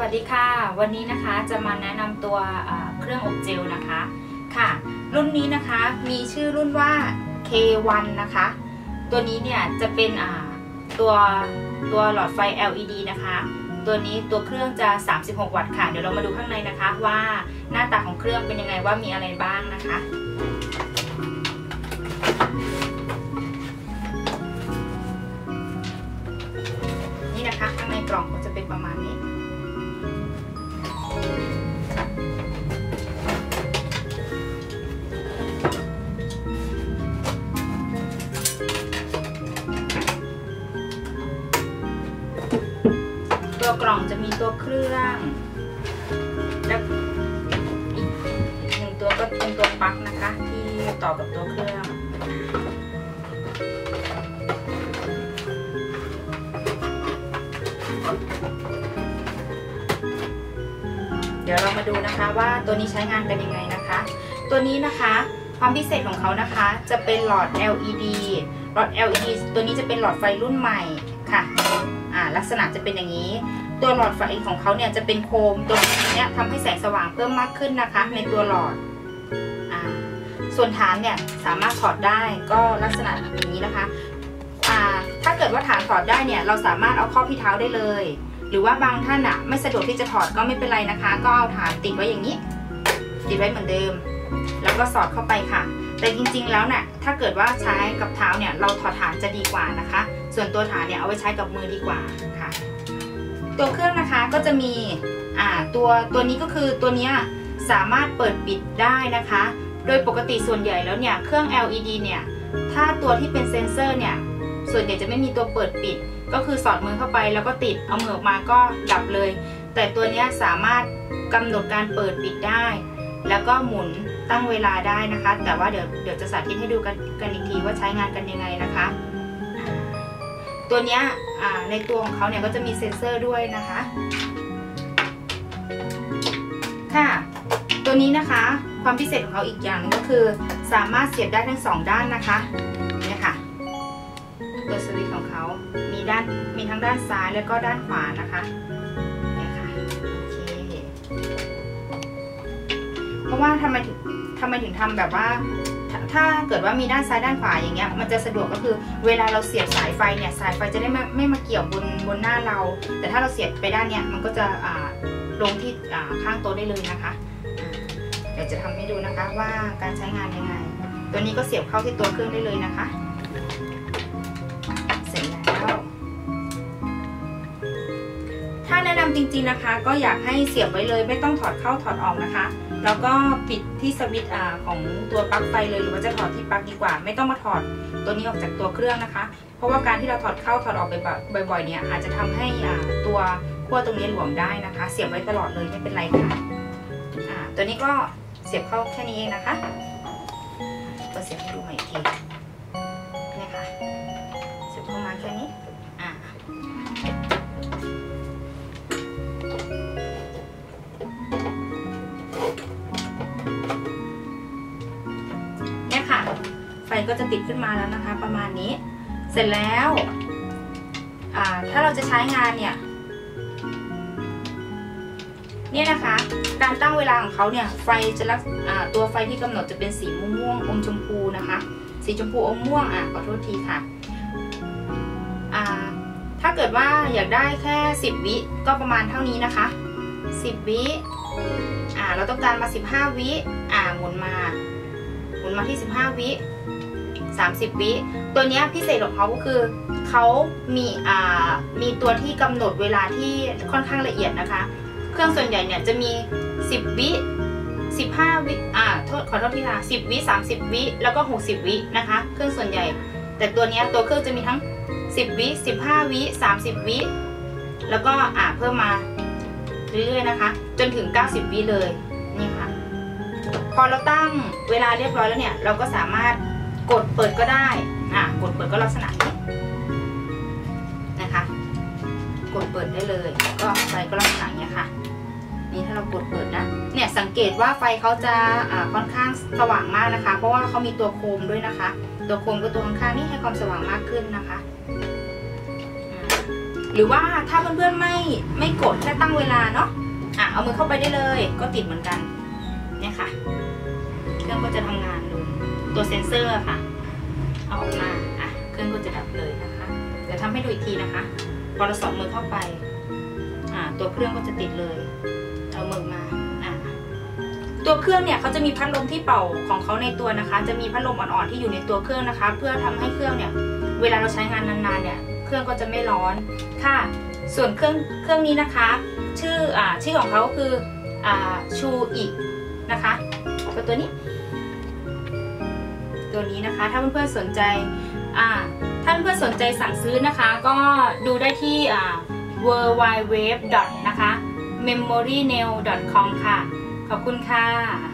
วัสดีค่ะ วันนี้นะคะจะมาแนะนำตัวเครื่องอบเจลนะคะค่ะ รุ่นนี้นะคะมีชื่อรุ่นว่า K1 นะคะ ตัวนี้เนี่ยจะเป็นตัวตัวหลอดไฟ LED นะคะ ตัวนี้ตัวเครื่องจะ 36 วัตต์ค่ะ เดี๋ยวเรามาดูข้างในนะคะว่าหน้าตาของเครื่องเป็นยังไงว่ามีอะไรบ้างนะคะ ตัวเครื่องและอีกหนึ่งตัวก็เป็นตัวปลั๊กนะคะ ที่ต่อกับตัวเครื่องเดี๋ยวเรามาดูนะคะว่าตัวนี้ใช้งานกันยังไงนะคะ ตัวนี้นะคะความพิเศษของเขานะคะ จะเป็นหลอด LED หลอด LED ตัวนี้จะเป็นหลอดไฟรุ่นใหม่ค่ะ อ่าลักษณะจะเป็นอย่างนี้ ตัวหลอดไฟของเขาเนี่ยจะเป็นโคมตัวนี้ทำให้แสงสว่างเพิ่มมากขึ้นนะคะ ในตัวหลอดอ่าส่วนฐานเนี่ยสามารถถอดได้ก็ลักษณะอย่างนี้นะคะอ่าถ้าเกิดว่าฐานถอดได้เนี่ยเราสามารถเอาข้อพี่เท้าได้เลย หรือว่าบางท่านอะไม่สะดวกที่จะถอดก็ไม่เป็นไรนะคะ ก็เอาฐานติดไว้อย่างนี้ ติดไว้เหมือนเดิม แล้วก็สอดเข้าไปค่ะ แต่จริงๆแล้วเนี่ยถ้าเกิดว่าใช้กับเท้าเนี่ยเราถอดฐานจะดีกว่านะคะ ส่วนตัวฐานเนี่ยเอาไว้ใช้กับมือดีกว่าค่ะ ตัวเครื่องนะคะก็จะมีอ่าตัวตัวนี้ก็คือตัวนี้สามารถเปิดปิดได้นะคะ โดยปกติส่วนใหญ่แล้วเนี่ยเครื่อง LED เนี่ยถ้าตัวที่เป็นเซนเซอร์เนี่ยส่วนใหญ่จะไม่มีตัวเปิดปิด ก็คือสอดมือเข้าไปแล้วก็ติดเอามือออกมาก็ดับเลย แต่ตัวนี้สามารถกำหนดการเปิดปิดได้ แล้วก็หมุนตั้งเวลาได้นะคะ แต่ว่าเดี๋ยวเดี๋ยวจะสาธิตให้ดูกันกันอีกทีว่าใช้งานกันยังไงนะคะ ตัวนี้ในตัวของเขาเนี่ยก็จะมีเซ็นเซอร์ด้วยนะคะ ค่ะ ตัวนี้นะคะ ความพิเศษของเขาอีกอย่างนึงก็คือ สามารถเสียบได้ทั้งสองด้านนะคะเนี่ยค่ะ ตัวสวิตช์ของเขา มีด้าน มีทั้งด้านซ้ายแล้วก็ด้านขวานะคะเนี่ยค่ะโอเคเพราะว่าทำไมถึงทำไมถึงทำแบบว่า ถ้าเกิดว่ามีด้านซ้ายด้านขวาอย่างเงี้ยมันจะสะดวกก็คือเวลาเราเสียบสายไฟเนี่ยสายไฟจะได้ไม่ไม่มาเกี่ยวบนบนหน้าเรา แต่ถ้าเราเสียบไปด้านเนี้ยมันก็จะลงที่ข้างโต๊ะได้เลยนะคะเดี๋ยวจะทำให้ดูนะคะว่าการใช้งานยังไง ตัวนี้ก็เสียบเข้าที่ตัวเครื่องได้เลยนะคะถ้าแนะนำจริงๆนะคะ ก็อยากให้เสียบไว้เลย ไม่ต้องถอดเข้าถอดออกนะคะ แล้วก็ปิดที่สวิตช์ของตัวปลั๊กไฟเลยหรือว่าจะถอดที่ปลั๊กดีกว่า ไม่ต้องมาถอดตัวนี้ออกจากตัวเครื่องนะคะ เพราะว่าการที่เราถอดเข้าถอดออกบ่อยๆเนี่ยอาจจะทำให้ตัวขั้วตรงนี้หลวมได้นะคะ เสียบไว้ตลอดเลยไม่เป็นไรค่ะตัวนี้ก็เสียบเข้าแค่นี้เองนะคะก็เสียบให้ดูใหม่อีกที ไฟก็จะติดขึ้นมาแล้วนะคะ ประมาณนี้ เสร็จแล้วถ้าเราจะใช้งานเนี่ยเนี่ยนะคะ การตั้งเวลาของเขาเนี่ยไฟจะรักตัวไฟที่กำหนดจะเป็นสีม่วงอมชมพูนะคะ สีชมพูอมม่วงอะขอโทษทีค่ะถ้าเกิดว่าอยากได้แค่ 10 วิก็ประมาณเท่านี้นะคะ 10 วิอ่าเราต้องการมา 15 วิอ่าหมุนมา หมุนมาที่ 15 วิ 30 วิ ตัวนี้พิเศษของเขาก็คือเขามีอ่ามีตัวที่กำหนดเวลาที่ค่อนข้างละเอียดนะคะ เครื่องส่วนใหญ่เนี่ยจะมี 10 วิ 15 วิอ่าโทษขอโทษทีค่ะ10 วิ 30 วิ แล้วก็ 60 วินะคะ เครื่องส่วนใหญ่ แต่ตัวนี้ตัวเครื่องจะมีทั้ง 10 วิ 15 วิ 30 วิ แล้วก็อ่าเพิ่มมาเรื่อยๆนะคะ จนถึง 90 วิเลยนี่ค่ะพอเราตั้งเวลาเรียบร้อยแล้วเนี่ย เราก็สามารถ กดเปิดก็ได้ อะ กดเปิดก็ลักษณะนี้นะคะ กดเปิดได้เลย ก็ไฟก็ลักษณะนี้ค่ะ นี่ถ้าเรากดเปิดนะ เนี่ยสังเกตว่าไฟเขาจะอ่าค่อนข้างสว่างมากนะคะ เพราะว่าเขามีตัวโคมด้วยนะคะ ตัวโคมกับตัวข้างๆนี่ให้ความสว่างมากขึ้นนะคะ หรือว่าถ้าเพื่อนๆไม่ไม่กดแค่ตั้งเวลาเนาะ อะเอามือเข้าไปได้เลย ก็ติดเหมือนกัน เนี่ยค่ะ เครื่องก็จะทำงาน ตัวเซ็นเซอร์ค่ะ เอาออกมาอะเครื่องก็จะดับเลยนะคะเดี๋ยวทำให้ดูอีกทีนะคะ พอเราสอดมือเข้าไปอ่าตัวเครื่องก็จะติดเลย เอามือมาอ่าตัวเครื่องเนี่ยเขาจะมีพัดลมที่เป่าของเขาในตัวนะคะ จะมีพัดลมอ่อนๆที่อยู่ในตัวเครื่องนะคะ เพื่อทำให้เครื่องเนี่ย เวลาเราใช้งานนานๆเนี่ยเครื่องก็จะไม่ร้อนค่ะ ส่วนเครื่องเครื่องนี้นะคะ ชื่ออ่าชื่อของเขาคืออ่าชูอินะคะก็ตัวนี้ ตัวนี้นะคะ ถ้าเพื่อนๆสนใจอ่าถ้าเพื่อนๆสนใจสั่งซื้อนะคะ ก็ดูได้ที่อ่า w w w นะคะ memorynail com ค่ะ ขอบคุณค่ะ